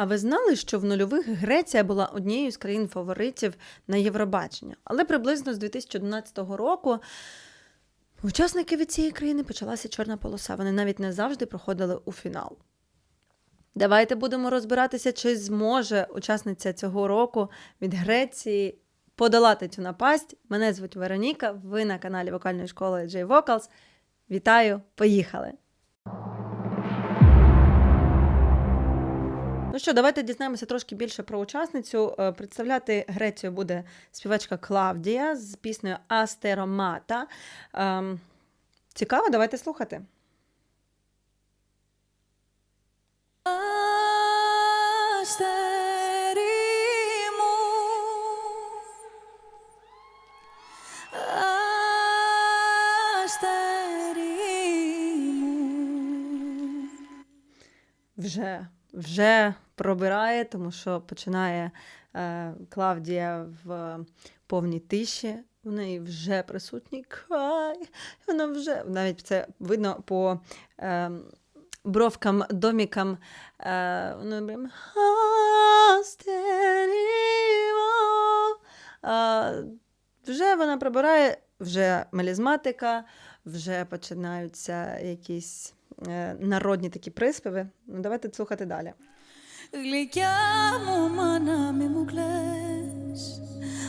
А ви знали, що в нульових Греція була однією з країн фаворитів на Євробачення? Але приблизно з 2011 року у учасників від цієї країни почалася чорна полоса. Вони навіть не завжди проходили у фінал. Давайте будемо розбиратися, чи зможе учасниця цього року від Греції подолати цю напасть. Мене звуть Вероніка. Ви на каналі вокальної школи J Vocals. Вітаю, поїхали! Ну що, давайте дізнаємося трошки більше про учасницю. Е, представляти Грецію буде співачка Клавдія з піснею Астеромата. Ем, цікаво, давайте слухати. Вже вже пробирає, тому що починає е, Клавдія в повній тиші. У неї вже присутній край. Вона вже навіть це видно по е, бровкам, домікам. Е, вона прям Е, вже вона прибирає, вже мелізматика, вже починаються якісь народні такі приспіви. Ну, давайте слухати далі. Γλυκιά μου μάνα μη μου κλαις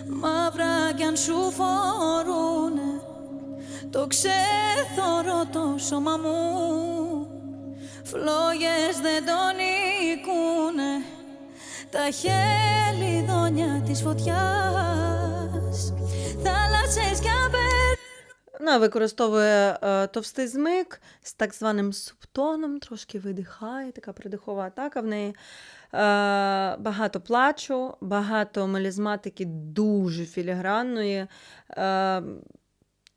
Μαύρα κι αν σου φορούνε Το ξέθωρο το σώμα μου Φλόγες δεν τον νικούνε Τα χελιδόνια της φωτιάς Вона використовує е, товстий змик з так званим субтоном, трошки видихає, така придихова атака в неї. Е, багато плачу, багато мелізматики дуже філігранної. Е,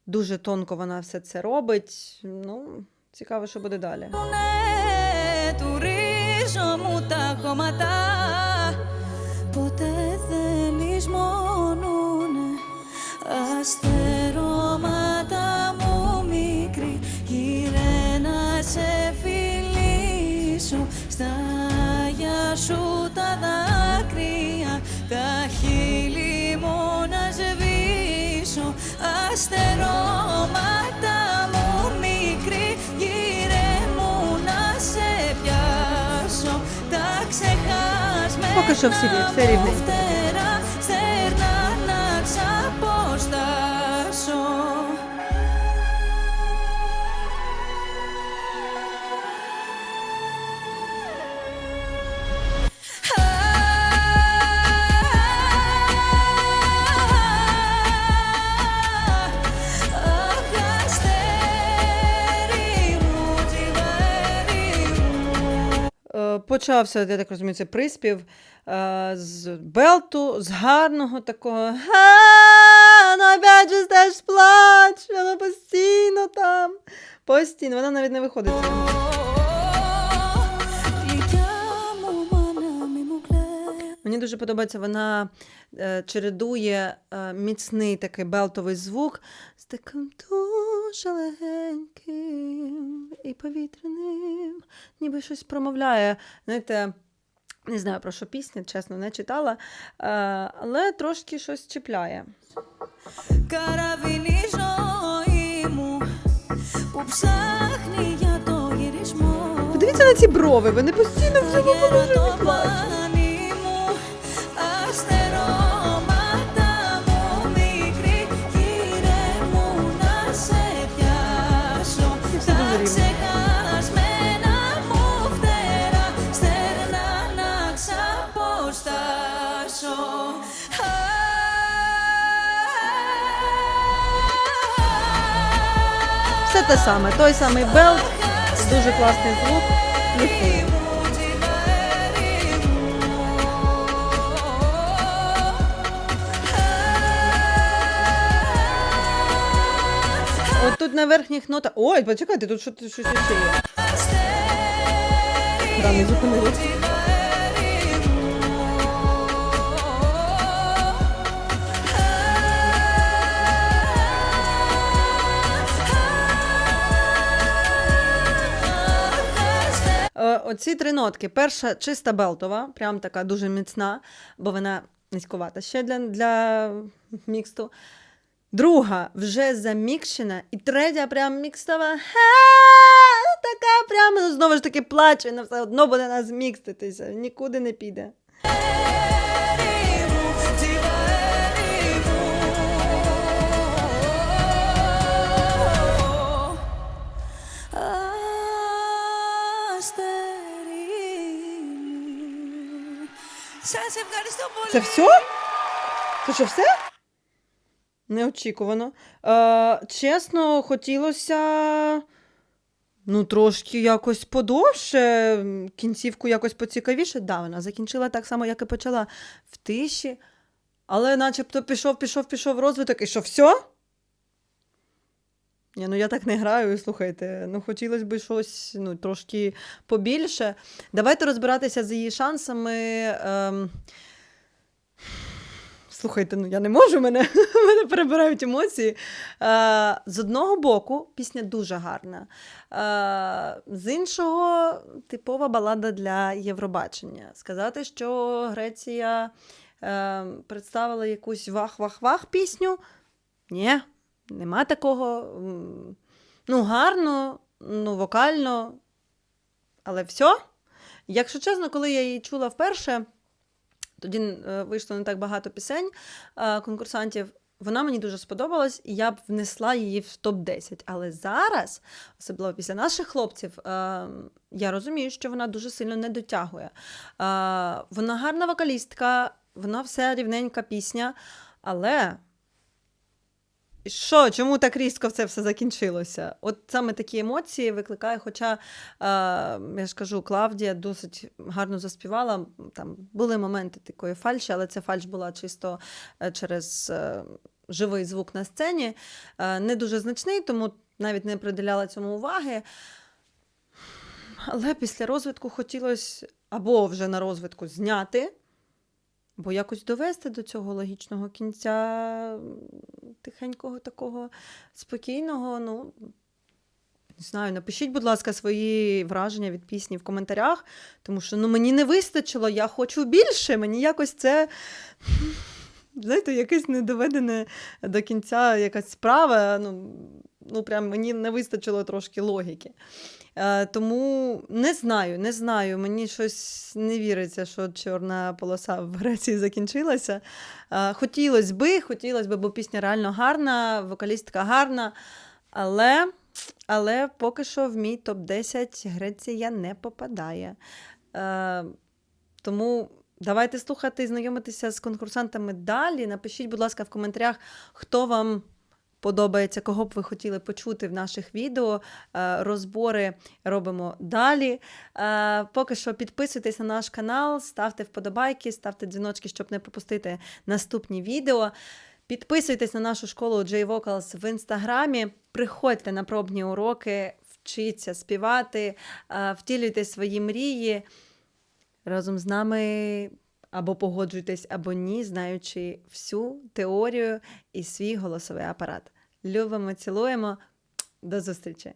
дуже тонко вона все це робить. Ну, цікаво, що буде далі. Ναι, του ρίζο μου τα χώματα Ποτέ δεν λησμονούνε Αστερώματα Στα Ξάγια σου τα δάκρυα, τα χείλη μου να σβήσω, αστερώματα μου μικρή, γύρε μου να σε πιάσω, τα ξεχάσμενα μου. φταίω. почався, я так розумію, це приспів е, з Белту, з гарного такого. Вона ну опять же теж плаче, вона постійно там. Постійно, вона навіть не виходить. Мені дуже подобається, вона е, чередує е, міцний такий белтовий звук з таким ту дуже легеньким і повітряним, ніби щось промовляє. Знаєте, не знаю про що пісня, чесно, не читала, е, але трошки щось чіпляє. Подивіться на ці брови, вони постійно в плачуть. Все те саме, той самий белт, дуже класний звук. плюсує. От тут на верхніх нотах. Ой, почекайте, тут щось, ще є. Рано зупинилась. Е, Ці три нотки. Перша чиста белтова, прям така дуже міцна, бо вона низькувата ще для для міксту. Друга вже замікшена. І третя прям мікстова. Така прямо. ну, знову ж таки плаче, вона все одно буде нас мікститися, нікуди не піде. stay Це все? Це що, все? Неочікувано. Е, чесно, хотілося. Ну, трошки якось подовше, кінцівку якось поцікавіше. Да, вона закінчила так само, як і почала в тиші. Але начебто пішов, пішов, пішов розвиток, і що, все? Ні, ну я так не граю, слухайте. Ну, хотілося б щось ну, трошки побільше. Давайте розбиратися з її шансами. Ем... Слухайте, ну я не можу, мене, мене перебирають емоції. Е, з одного боку, пісня дуже гарна. Е, з іншого, типова балада для Євробачення. Сказати, що Греція е, представила якусь вах-вах-вах пісню. Ні, нема такого. Ну, гарно, ну, вокально, але все. Якщо чесно, коли я її чула вперше, тоді е, вийшло не так багато пісень е, конкурсантів. Вона мені дуже сподобалась, і я б внесла її в топ-10. Але зараз, особливо після наших хлопців, е, я розумію, що вона дуже сильно не дотягує. Вона гарна вокалістка, вона все рівненька пісня, але. Що, чому так різко це все закінчилося? От саме такі емоції викликає. Хоча, е, я ж кажу, Клавдія досить гарно заспівала. Там були моменти такої фальші, але ця фальш була чисто е, через е, живий звук на сцені. Е, не дуже значний, тому навіть не приділяла цьому уваги. Але після розвитку хотілося або вже на розвитку зняти, бо якось довести до цього логічного кінця тихенького, такого спокійного. Ну, не знаю, напишіть, будь ласка, свої враження від пісні в коментарях, тому що ну, мені не вистачило, я хочу більше. Мені якось це. Знаєте, якесь недоведене до кінця якась справа. Ну, ну прям мені не вистачило трошки логіки. Е, тому не знаю, не знаю. Мені щось не віриться, що чорна полоса в Греції закінчилася. Е, хотілося би, хотілося би, бо пісня реально гарна, вокалістка гарна. Але, але поки що в мій топ-10 Греція не попадає. Е, тому давайте слухати і знайомитися з конкурсантами далі. Напишіть, будь ласка, в коментарях, хто вам подобається, кого б ви хотіли почути в наших відео. Е, Розбори робимо далі. Е, Поки що підписуйтесь на наш канал, ставте вподобайки, ставте дзвіночки, щоб не пропустити наступні відео. Підписуйтесь на нашу школу J-Vocals в інстаграмі. Приходьте на пробні уроки, вчіться співати, е, втілюйте свої мрії разом з нами. Або погоджуйтесь, або ні, знаючи всю теорію і свій голосовий апарат. Любимо, цілуємо. До зустрічі!